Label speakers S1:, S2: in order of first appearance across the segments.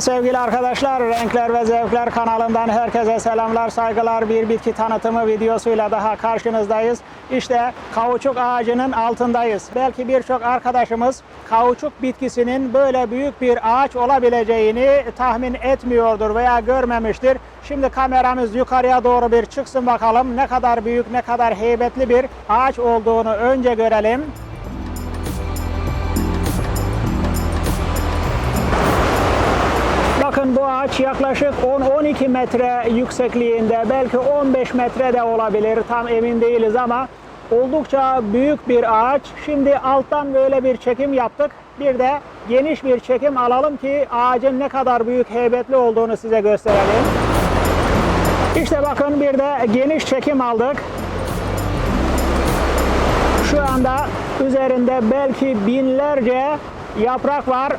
S1: Sevgili arkadaşlar. Renkler ve Zevkler kanalından herkese selamlar, saygılar. Bir bitki tanıtımı videosuyla daha karşınızdayız. İşte kauçuk ağacının altındayız. Belki birçok arkadaşımız kauçuk bitkisinin böyle büyük bir ağaç olabileceğini tahmin etmiyordur veya görmemiştir. Şimdi kameramız yukarıya doğru bir çıksın bakalım ne kadar büyük, ne kadar heybetli bir ağaç olduğunu önce görelim. Ağaç yaklaşık 10-12 metre yüksekliğinde belki 15 metre de olabilir tam emin değiliz ama oldukça büyük bir ağaç. Şimdi alttan böyle bir çekim yaptık. Bir de geniş bir çekim alalım ki ağacın ne kadar büyük heybetli olduğunu size gösterelim. İşte bakın bir de geniş çekim aldık. Şu anda üzerinde belki binlerce yaprak var.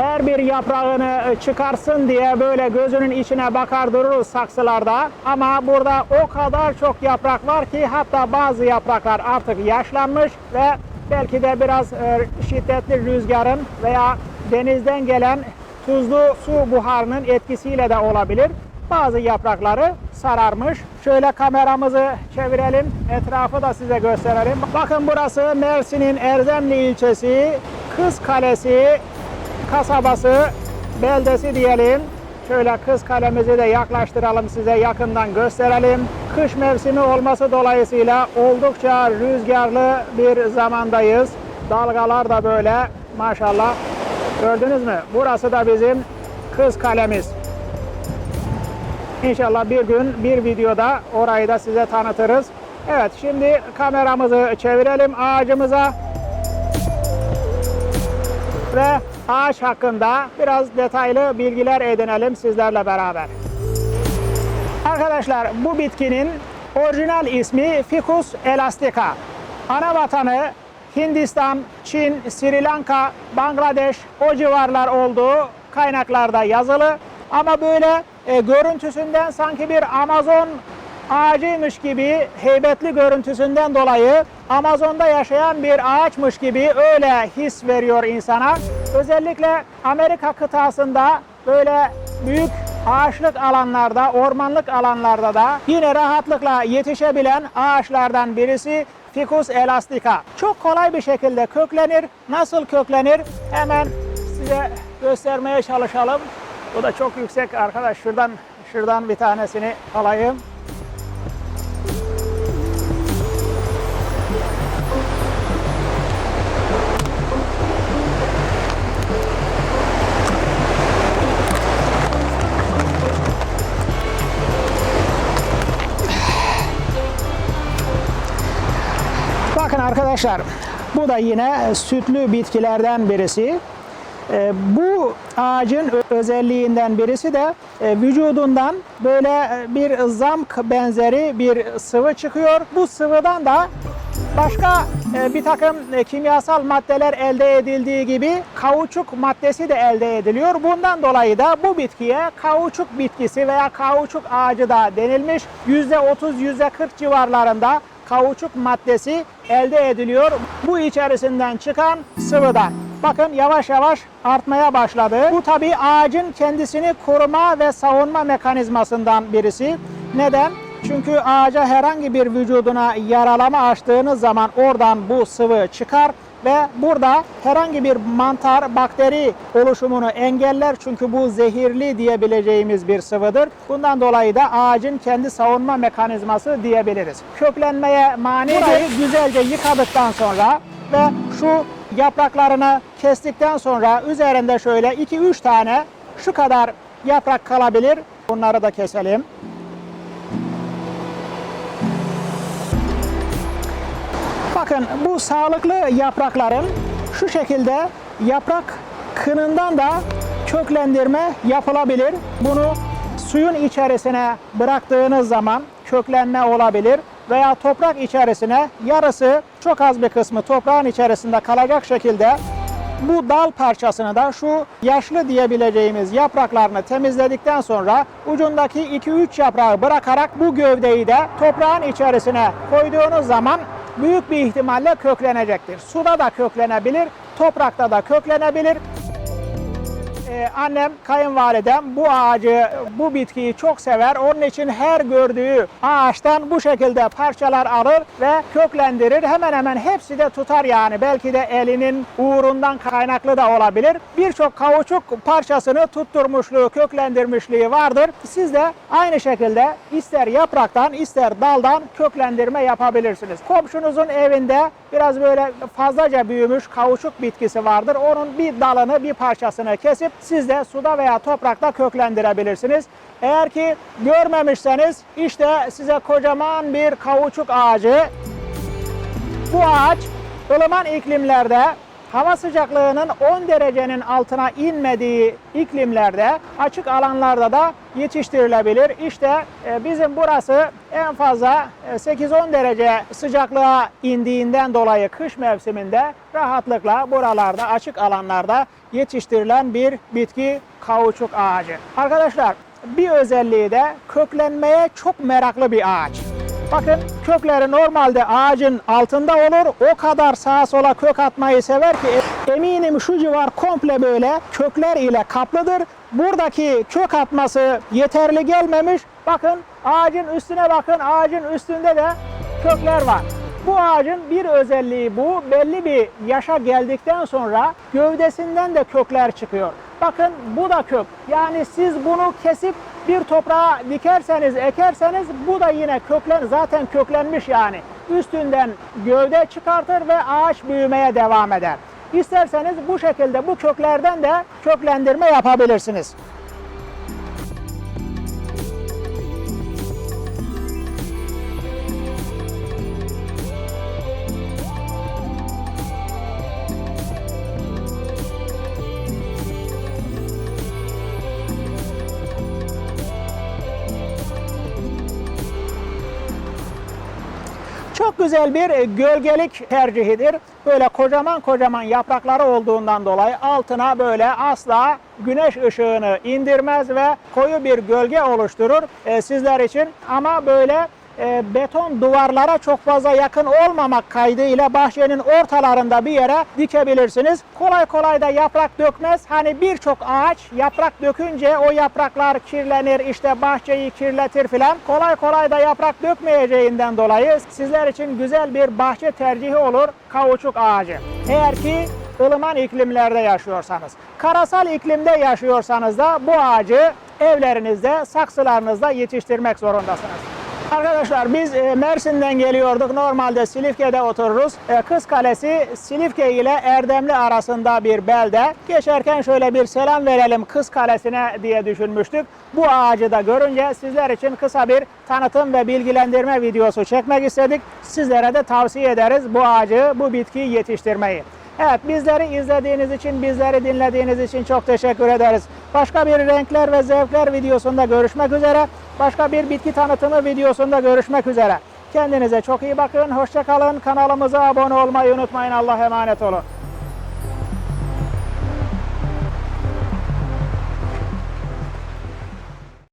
S1: Her bir yaprağını çıkarsın diye böyle gözünün içine bakar dururuz saksılarda. Ama burada o kadar çok yaprak var ki hatta bazı yapraklar artık yaşlanmış ve belki de biraz e, şiddetli rüzgarın veya denizden gelen tuzlu su buharının etkisiyle de olabilir. Bazı yaprakları sararmış. Şöyle kameramızı çevirelim. Etrafı da size gösterelim. Bakın burası Mersin'in Erzemli ilçesi, Kız Kalesi kasabası, beldesi diyelim. Şöyle Kız Kalemizi de yaklaştıralım size yakından gösterelim. Kış mevsimi olması dolayısıyla oldukça rüzgarlı bir zamandayız. Dalgalar da böyle maşallah. Gördünüz mü? Burası da bizim Kız Kalemiz. İnşallah bir gün bir videoda orayı da size tanıtırız. Evet şimdi kameramızı çevirelim ağacımıza. Ve ağaç hakkında biraz detaylı bilgiler edinelim sizlerle beraber. Arkadaşlar bu bitkinin orijinal ismi Ficus elastica. Ana vatanı Hindistan, Çin, Sri Lanka, Bangladeş o civarlar olduğu kaynaklarda yazılı. Ama böyle e, görüntüsünden sanki bir Amazon ağacıymış gibi heybetli görüntüsünden dolayı Amazon'da yaşayan bir ağaçmış gibi öyle his veriyor insana. Özellikle Amerika kıtasında böyle büyük ağaçlık alanlarda, ormanlık alanlarda da yine rahatlıkla yetişebilen ağaçlardan birisi Ficus elastica. Çok kolay bir şekilde köklenir. Nasıl köklenir? Hemen size göstermeye çalışalım. Bu da çok yüksek arkadaş. Şuradan şuradan bir tanesini alayım. Bakın arkadaşlar bu da yine sütlü bitkilerden birisi. Ee, Bu ağacın özelliğinden birisi de e, vücudundan böyle e, bir zamk benzeri bir sıvı çıkıyor. Bu sıvıdan da başka e, bir takım e, kimyasal maddeler elde edildiği gibi kauçuk maddesi de elde ediliyor. Bundan dolayı da bu bitkiye kauçuk bitkisi veya kauçuk ağacı da denilmiş. %30 %40 civarlarında kauçuk maddesi elde ediliyor. Bu içerisinden çıkan sıvıdan. Bakın yavaş yavaş artmaya başladı. Bu tabi ağacın kendisini koruma ve savunma mekanizmasından birisi. Neden? Çünkü ağaca herhangi bir vücuduna yaralama açtığınız zaman oradan bu sıvı çıkar ve burada herhangi bir mantar, bakteri oluşumunu engeller çünkü bu zehirli diyebileceğimiz bir sıvıdır. Bundan dolayı da ağacın kendi savunma mekanizması diyebiliriz. Köklenmeye mani Burayı güzelce yıkadıktan sonra ve şu yapraklarını kestikten sonra üzerinde şöyle 2-3 tane şu kadar yaprak kalabilir. Bunları da keselim. Bakın bu sağlıklı yaprakların şu şekilde yaprak kınından da köklendirme yapılabilir. Bunu suyun içerisine bıraktığınız zaman köklenme olabilir veya toprak içerisine yarısı çok az bir kısmı toprağın içerisinde kalacak şekilde bu dal parçasını da şu yaşlı diyebileceğimiz yapraklarını temizledikten sonra ucundaki 2-3 yaprağı bırakarak bu gövdeyi de toprağın içerisine koyduğunuz zaman büyük bir ihtimalle köklenecektir. Suda da köklenebilir, toprakta da köklenebilir. E, annem, kayınvalidem bu ağacı, bu bitkiyi çok sever. Onun için her gördüğü ağaçtan bu şekilde parçalar alır ve köklendirir. Hemen hemen hepsi de tutar yani. Belki de elinin uğrundan kaynaklı da olabilir. Birçok kauçuk parçasını tutturmuşluğu, köklendirmişliği vardır. Siz de aynı şekilde ister yapraktan ister daldan köklendirme yapabilirsiniz. Komşunuzun evinde biraz böyle fazlaca büyümüş kauçuk bitkisi vardır. Onun bir dalını, bir parçasını kesip siz de suda veya toprakta köklendirebilirsiniz. Eğer ki görmemişseniz işte size kocaman bir kauçuk ağacı bu ağaç ılıman iklimlerde hava sıcaklığının 10 derecenin altına inmediği iklimlerde açık alanlarda da yetiştirilebilir. İşte e, bizim burası en fazla e, 8-10 derece sıcaklığa indiğinden dolayı kış mevsiminde rahatlıkla buralarda açık alanlarda yetiştirilen bir bitki kauçuk ağacı. Arkadaşlar bir özelliği de köklenmeye çok meraklı bir ağaç. Bakın kökleri normalde ağacın altında olur. O kadar sağa sola kök atmayı sever ki eminim şu civar komple böyle kökler ile kaplıdır. Buradaki kök atması yeterli gelmemiş. Bakın ağacın üstüne bakın. Ağacın üstünde de kökler var. Bu ağacın bir özelliği bu. Belli bir yaşa geldikten sonra gövdesinden de kökler çıkıyor. Bakın bu da kök. Yani siz bunu kesip bir toprağa dikerseniz, ekerseniz bu da yine köklen zaten köklenmiş yani. Üstünden gövde çıkartır ve ağaç büyümeye devam eder. İsterseniz bu şekilde bu köklerden de köklendirme yapabilirsiniz. Güzel bir e, gölgelik tercihidir. Böyle kocaman kocaman yaprakları olduğundan dolayı altına böyle asla güneş ışığını indirmez ve koyu bir gölge oluşturur e, sizler için. Ama böyle e, beton duvarlara çok fazla yakın olmamak kaydıyla bahçenin ortalarında bir yere dikebilirsiniz. Kolay kolay da yaprak dökmez. Hani birçok ağaç yaprak dökünce o yapraklar kirlenir, işte bahçeyi kirletir filan. Kolay kolay da yaprak dökmeyeceğinden dolayı sizler için güzel bir bahçe tercihi olur kauçuk ağacı. Eğer ki ılıman iklimlerde yaşıyorsanız. Karasal iklimde yaşıyorsanız da bu ağacı evlerinizde, saksılarınızda yetiştirmek zorundasınız. Arkadaşlar biz e, Mersin'den geliyorduk. Normalde Silifke'de otururuz. E, Kız Kalesi Silifke ile Erdemli arasında bir belde. Geçerken şöyle bir selam verelim Kız Kalesi'ne diye düşünmüştük. Bu ağacı da görünce sizler için kısa bir tanıtım ve bilgilendirme videosu çekmek istedik. Sizlere de tavsiye ederiz bu ağacı, bu bitkiyi yetiştirmeyi. Evet bizleri izlediğiniz için, bizleri dinlediğiniz için çok teşekkür ederiz. Başka bir renkler ve zevkler videosunda görüşmek üzere. Başka bir bitki tanıtımı videosunda görüşmek üzere. Kendinize çok iyi bakın. Hoşçakalın. Kanalımıza abone olmayı unutmayın. Allah'a emanet olun.